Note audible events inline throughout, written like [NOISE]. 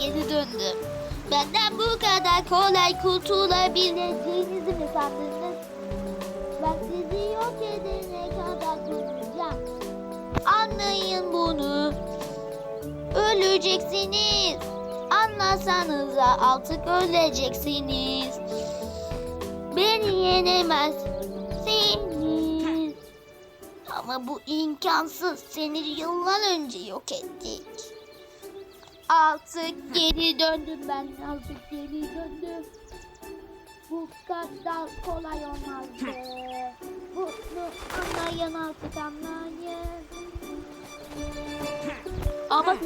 geri döndüm. Benden bu kadar kolay kurtulabileceğinizi mi sandınız? Ben sizi yok edene kadar duracağım. Anlayın bunu. Öleceksiniz. Anlasanıza artık öleceksiniz. Beni yenemezsiniz. Ama bu imkansız. Seni yıllar önce yok ettik. Artık geri döndüm ben. Artık geri döndüm. Bu kadar kolay olmazdı. [LAUGHS] Bunu anlayın artık anlayın. Ama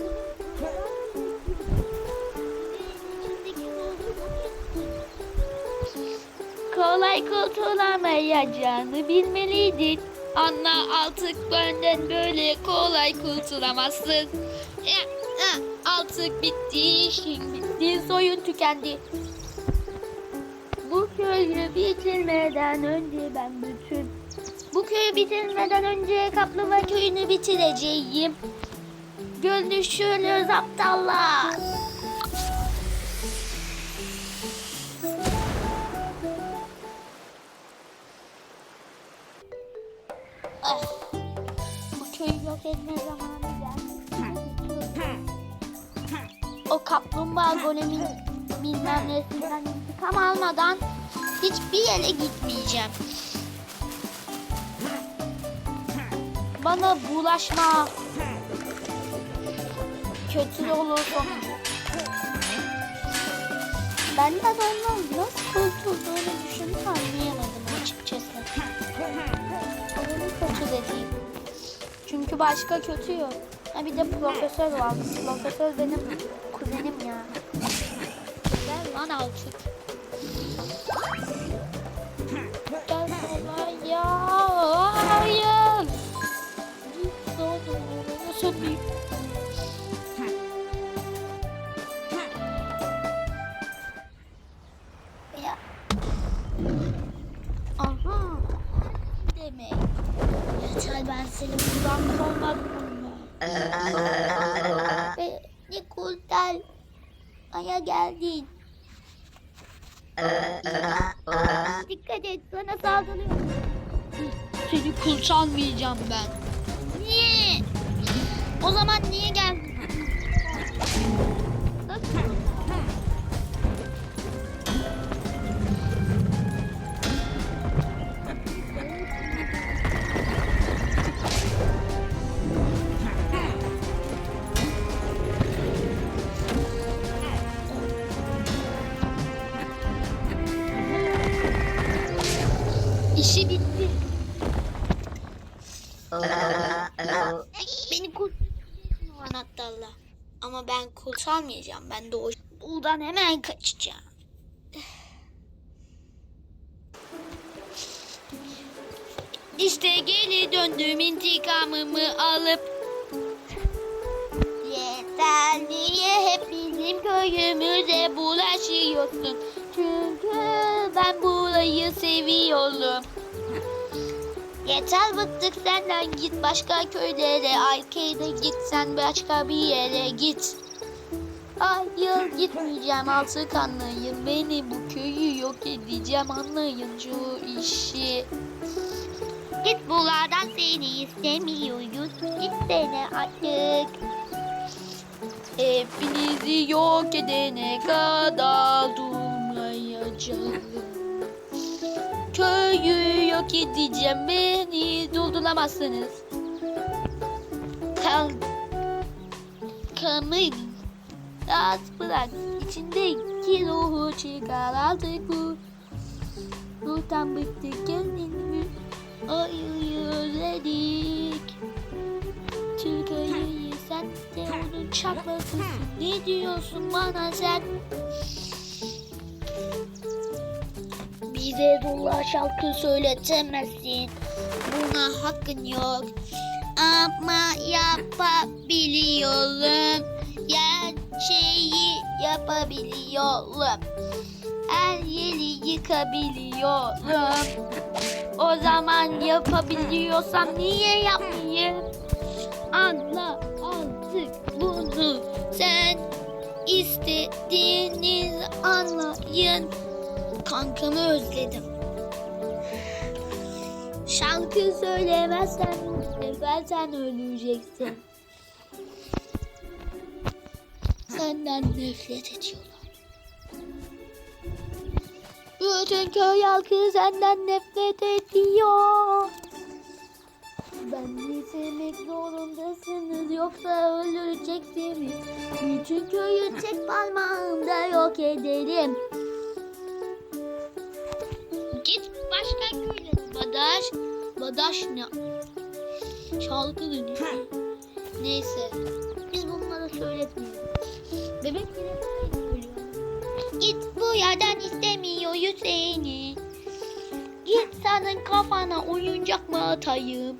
kolay kurtulamayacağını bilmeliydin. Anla artık benden böyle kolay kurtulamazsın. Ya, ya, Artık bitti, işin bitti, soyun tükendi. Bu köyü bitirmeden önce ben bütün... Bu köyü bitirmeden önce Kaplumbağa köyünü bitireceğim. Görüşürüz aptallar. Ah, bu köyü yok etme zamanı O kaplumbağa golemin bilmem nesinden intikam almadan hiçbir yere gitmeyeceğim. Bana bulaşma. Kötü olur sonu. Ben de ondan nasıl kurtulduğunu düşünüp anlayamadım açıkçası. Onu kötü dediğim. Çünkü başka kötü yok. Ha bir de profesör var. Profesör benim kuzenim ya. Gel lan alçık. Gel kolay ya. Hayır. Git oğlum. Nasıl bir... Ya. Aha. Demek. Yeter ben seni buradan kovmadım. Beni kurtar. Aya geldin. Dikkat et sana saldırıyor. Seni kurtarmayacağım ben. Niye? O zaman niye geldin? Ama ben kurtarmayacağım. Ben de o buradan hemen kaçacağım. İşte geri döndüm intikamımı alıp Yeter niye hep bizim köyümüze bulaşıyorsun? Çünkü ben burayı seviyorum. Yeter bıktık senden git başka köylere Arcade'e git sen başka bir yere git Hayır gitmeyeceğim artık anlayın beni bu köyü yok edeceğim anlayın şu işi. Git buradan seni istemiyoruz. Gitsene artık. Hepinizi yok edene kadar durmayacağım. Köyü yok edeceğim beni durduramazsınız. Kal Kamil Rahat bırak içindeki ruhu çıkar artık bu Ruhtan bıktık kendimi Ayırdık Türkiye'yi sen de onun çaplasısın Ne diyorsun bana sen bize dolar şarkı söyletemezsin. Buna hakkın yok. Ama yapabiliyorum. Her şeyi yapabiliyorum. Her yeri yıkabiliyorum. O zaman yapabiliyorsam niye yapmayayım? Anla artık bunu sen istediğiniz anlayın. Kankamı özledim. Şarkı söylemezsen sen öleceksin. Senden nefret ediyorlar. Bütün köy halkı senden nefret ediyor. Beni sevmek zorundasınız yoksa öldüreceksiniz. Bütün köyü tek parmağımda yok ederim. Git başka köyle. Badaş. Badaş ne? Şarkı dönüyor. Neyse. Biz bunları söyletmeyelim. Bebek bile söylüyor. Git bu yerden istemiyor seni. Git senin kafana oyuncak mı atayım?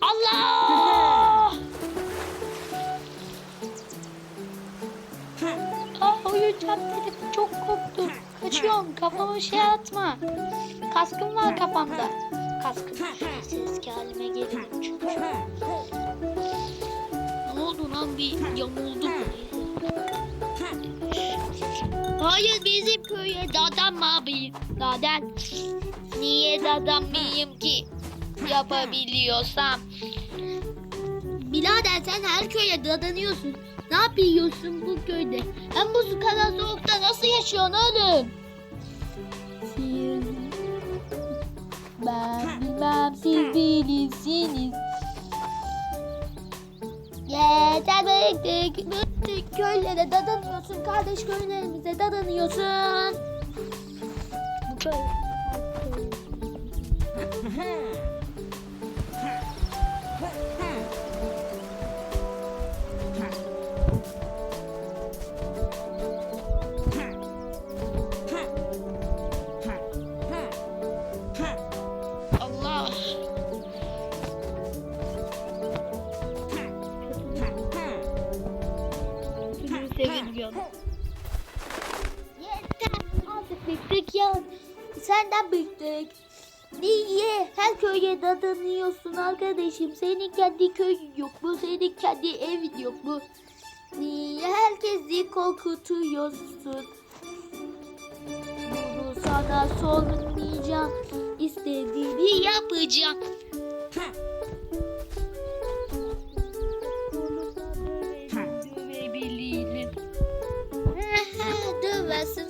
Allah! Aa, oyuncak dedim çok korktum. Kaçıyorum kafama şey atma. Kaskım var kafamda. Kaskım. Ses halime gelirim çünkü. Lan bir yamuldu. Hayır bizim köye dadanmayayım. Dadan. Niye dadanmayayım ki? Yapabiliyorsam. Birader sen her köye dadanıyorsun. Ne yapıyorsun bu köyde? Hem bu kadar soğukta nasıl yaşıyorsun oğlum? Ben bilmem siz bilirsiniz. Yeter bıktık köylere dadanıyorsun. Kardeş köylerimize dadanıyorsun. Bu köy... [LAUGHS] seviniyorum. Yeter artık bıktık ya. Senden bıktık. Niye? Her köye dadanıyorsun arkadaşım. Senin kendi köyün yok mu? Senin kendi evin yok mu? Niye herkesi korkutuyorsun? Bunu sana sormayacağım. İstediğini yapacağım.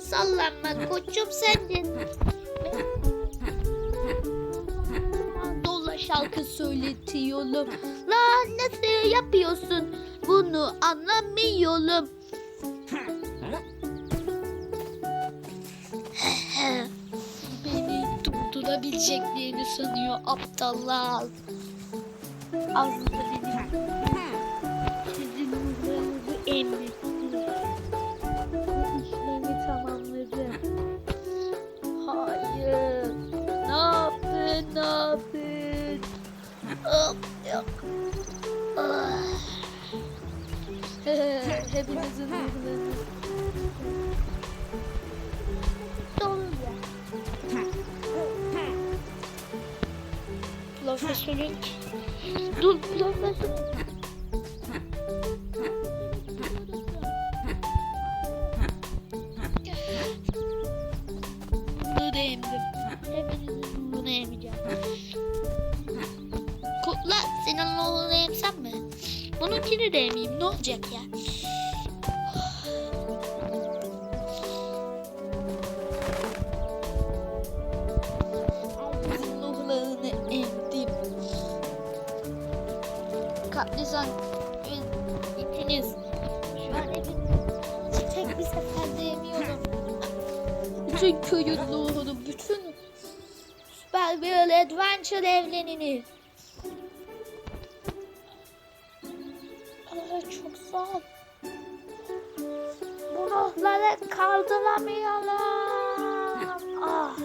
Sallanma koçum sendin. Dola şarkı söyletiyorum. Lan nasıl yapıyorsun? Bunu anlamıyorum. Beni durdurabileceklerini sanıyor aptallar. Aslında benim sizin ruhlarınızı emrettim. [LAUGHS] Hepinizin ruhlarını. Ya. Profesörün Dur. Bunu Bununkini de emeyim ne olacak ya? Kaplısan ikiniz şu an hepiniz tek bir seferde yemiyorum. Bütün köyün ruhunu, bütün Super World Adventure evrenini. Aa, çok ol. Bu ruhları kaldıramayalım. Ah.